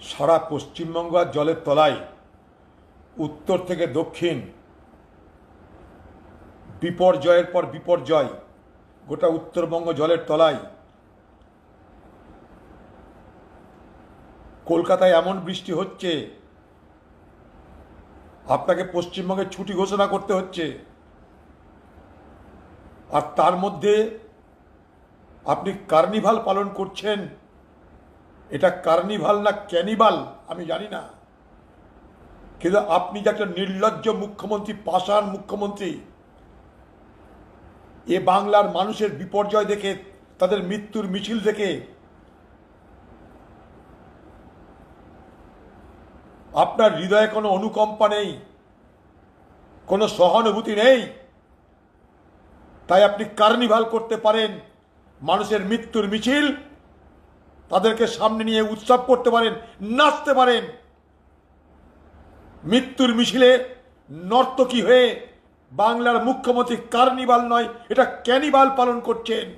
সারা পশ্চিমবঙ্গ আর জলের তলায়, উত্তর থেকে দক্ষিণ, বিপর্যয়ের পর বিপর্যয়, গোটা উত্তরবঙ্গ জলের তলায়। কলকাতায় এমন বৃষ্টি হচ্ছে, আপনাকে পশ্চিমবঙ্গে ছুটি ঘোষণা করতে হচ্ছে। আর তার মধ্যে আপনি কার্নিভাল পালন করছেন এটা কার্নিভাল না ক্যানিভাল আমি জানি না। কিন্তু আপনি যে একটা নির্লজ্জ মুখ্যমন্ত্রী, পাষাণ মুখ্যমন্ত্রী, এ বাংলার মানুষের বিপর্যয় দেখে, তাদের মৃত্যুর মিছিল দেখে, আপনার হৃদয়ে কোনো অনুকম্পা নেই, কোনো সহানুভূতি নেই, তাই আপনি কার্নিভাল করতে পারেন মানুষের মৃত্যুর মিছিল। তাদেরকে সামনে নিয়ে উৎসব করতে পারেন, নাচতে পারেন। মৃত্যুর মিছিলে নর্তকী হয়ে বাংলার মুখ্যমন্ত্রী কার্নিভাল নয়, এটা ক্যানিভাল পালন করছেন।